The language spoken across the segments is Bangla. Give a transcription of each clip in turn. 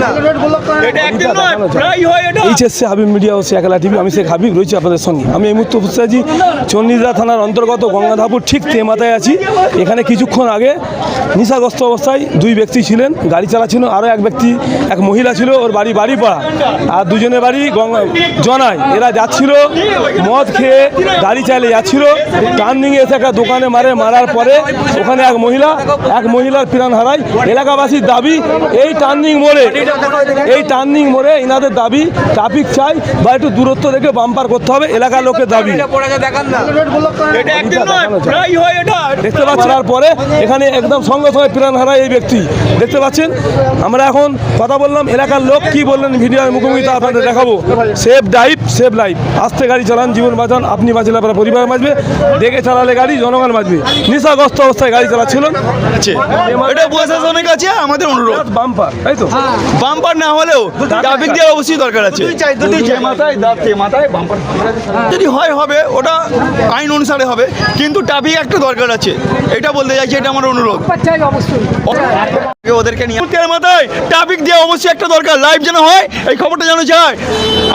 না। এইচএসসি হাবিব মিডিয়া ও শেখালা টিভি আমি শেখ হাবিব রয়েছি আপনাদের সঙ্গে। আমি এই মুহূর্তে উপস্থিত আছি চন্ডিদা থানার অন্তর্গত গঙ্গাধাপুর ঠিক তেমাতায় আছি। এখানে কিছুক্ষণ আগে নিশাগ্রস্ত অবস্থায় দুই ব্যক্তি ছিলেন গাড়ি চালাচ্ছিল আরও এক ব্যক্তি এক মহিলা ছিল ওর বাড়ি বাড়িপাড়া। আর দুজনের বাড়ি গঙ্গা জনায়। এরা যাচ্ছিল মদ খেয়ে গাড়ি চালিয়ে যাচ্ছিল। টার্নিংয়ে এসে একটা দোকানে মারে মারার পরে ওখানে এক মহিলা এক মহিলার প্রাণ হারায়। এলাকাবাসীর দাবি এই টার্নিং মোড়ে এই টার্নিং মোড়ে ইনাদের দাবি ট্রাফিক চাই বা একটু দূরত্ব দেখে বাম্পার করতে হবে এলাকার লোকের দাবি। দেখতে পাচ্ছেন তারপরে এখানে একদম সঙ্গে সঙ্গে প্রাণ হারায় এই ব্যক্তি। দেখতে পাচ্ছেন আমরা এখন কথা বললাম এলাকার লোক কি বললেন ভিডিওর মুখোমুখি তা আপনাদের দেখাবো। সেফ ড্রাইভ সেফ লাইফ আস্তে গাড়ি চালান জীবন বাঁচান আপনি বাঁচলে আপনার পরিবার বাঁচবে দেখে চালালে গাড়ি জনগণ বাঁচবে। নিশাগ্রস্ত অবস্থায় গাড়ি চালাচ্ছিলেন। আছে এটা প্রশাসনের কাছে আমাদের অনুরোধ। বাম্পার তাই তো? বাম্পার না হলেও ট্রাফিক দেওয়ার অবশ্যই দরকার আছে। যদি হয় হবে। ওটা আইন অনুসারে হবে। কিন্তু ট্রাফিক একটা দরকার আছে। এটা বলতে চাইছি এটা আমার অনুরোধ। ওদেরকে নিয়ে মাথায়। ট্রাফিক দেওয়া অবশ্যই একটা দরকার। লাইভ যেন হয় এই খবরটা যেন যায়।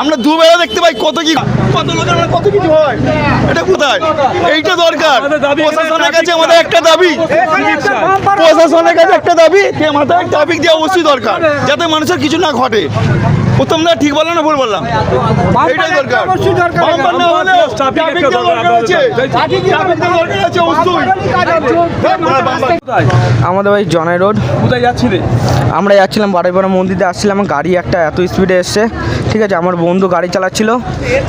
আমরা দুবেলা দেখতে পাই কত কি কত লোকের মানে কত কিছু হয়। এটা কোথায়? এইটা দরকার। প্রশাসনের কাছে আমাদের একটা দাবি। প্রশাসনের কাছে একটা দাবি যে ট্রাফিক দেওয়া অবশ্যই দরকার যাতে মানুষের কিছু না ঘটে। উত্তম দা ঠিক বললাম না ভুল বললাম? এইটাই দরকার। বাম্পার না হলেও ট্রাফিক ট্রাফিক একটা দেওয়া দরকার দরকার আছে। ট্রাফিক দরকার আছে অবশ্যই। আমাদের বাড়ি জনাই রোড। কোথায় যাচ্ছিলে? আমরা যাচ্ছিলাম বাড়িপাড়া মন্দিরে আসছিলাম গাড়ি একটা এত স্পিডে এসছে। ঠিক আছে আমার বন্ধু গাড়ি চালাচ্ছিল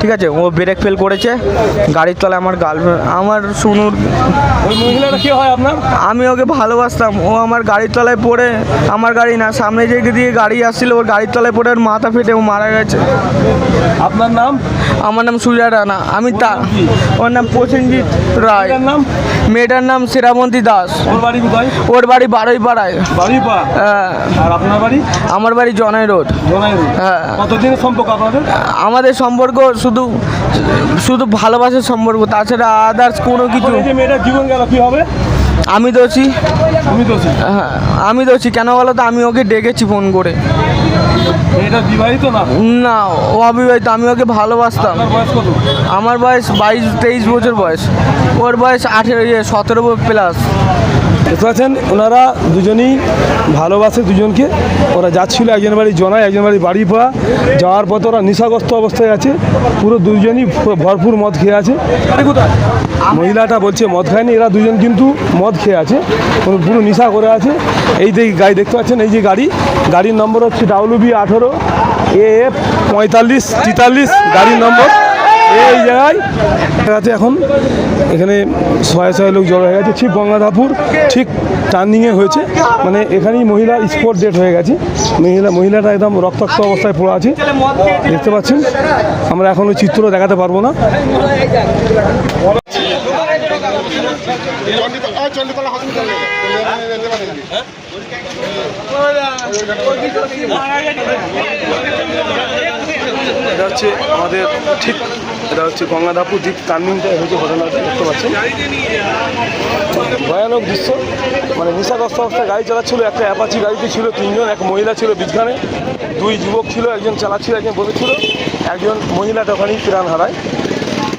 ঠিক আছে ও ব্রেক ফেল করেছে গাড়ির তলায় আমার গার্লফ্রেন্ড আমার শুনুর ওই মহিলাটা কি হয় আপনার? আমি ওকে ভালোবাসতাম ও আমার গাড়ির তলায় পড়ে আমার গাড়ি না সামনে যে দিয়ে গাড়ি আসছিল ওর গাড়ির তলায় পড়ে ওর মাথা ফেটে ও মারা গেছে। আপনার নাম? আমার নাম সুজা রানা আমি তা ওর নাম প্রসেনজিৎ রায়। নাম? মেয়েটার নাম সেরাবন্তী দাস। ওর বাড়ি কোথায়? ওর বাড়ি বারোই পাড়ায় বাড়ি পা হ্যাঁ। আর আপনার বাড়ি? আমার বাড়ি জনাই রোড। জনাইরু হ্যাঁ। কতদিনের সম্পর্ক আপনাদের? আমাদের সম্পর্ক শুধু শুধু ভালোবাসার সম্পর্ক তাছাড়া আদার্স কোনো কিছু। মেয়েটার জীবন গেল কি হবে? আমি দোষী। আমি দোষী। হ্যাঁ আমি দোষী। কেন বলো তো? আমি ওকে ডেকেছি ফোন করে। বিবাহিত না? না ও অবিবাহিত আমি ওকে ভালোবাসতাম। আপনার বয়স কত? আমার বয়স বাইশ তেইশ বছর বয়স। ওর বয়স আঠেরো ইয়ে সতেরো প্লাস। দেখতে পাচ্ছেন ওনারা দুজনেই ভালোবাসে দুজনকে। ওরা যাচ্ছিল একজন বাড়ি জনায় একজন বাড়ি বাড়ি পা যাওয়ার পথে ওরা নেশাগ্রস্ত অবস্থায় আছে। পুরো দুজনই ভরপুর মদ খেয়ে আছে। কোথায়? মহিলাটা বলছে, মদ খায়নি, এরা দুজন কিন্তু মদ খেয়ে আছে। পুরো নেশা করে আছে। এই যে গাড়ি দেখতে পাচ্ছেন, এই যে গাড়ি। গাড়ির নম্বর হচ্ছে ডাব্লিউ বি আঠেরো এ এফ পঁয়তাল্লিশ, তেতাল্লিশ, গাড়ির নম্বর। এই জায়গায় আছে এখন। এখানে ছয় ছয় লোক জড়ো হয়ে গেছে। ঠিক গঙ্গাধাপুর ঠিক টার্নিংয়ে হয়েছে। মানে এখানেই মহিলা স্পট ডেট হয়ে গেছে। মহিলা মহিলাটা একদম রক্তাক্ত অবস্থায় পড়ে আছে। দেখতে পাচ্ছেন? আমরা এখন ওই চিত্র দেখাতে পারব না। এটা হচ্ছে আমাদের ঠিক, এটা হচ্ছে গঙ্গাধাপুর ঠিক টার্নিংটা হয়েছে ঘটনাটা দেখতে পাচ্ছেন। ভয়ানক দৃশ্য। মানে নেশাগ্রস্ত অবস্থায় গাড়ি চালাচ্ছিল, একটা অ্যাপাচি গাড়িতে ছিল তিনজন, এক মহিলা ছিল বিজ্ঞানে, দুই যুবক ছিল, একজন চালাচ্ছিল, একজন বসেছিল, একজন মহিলাটা ওখানেই প্রাণ হারায়।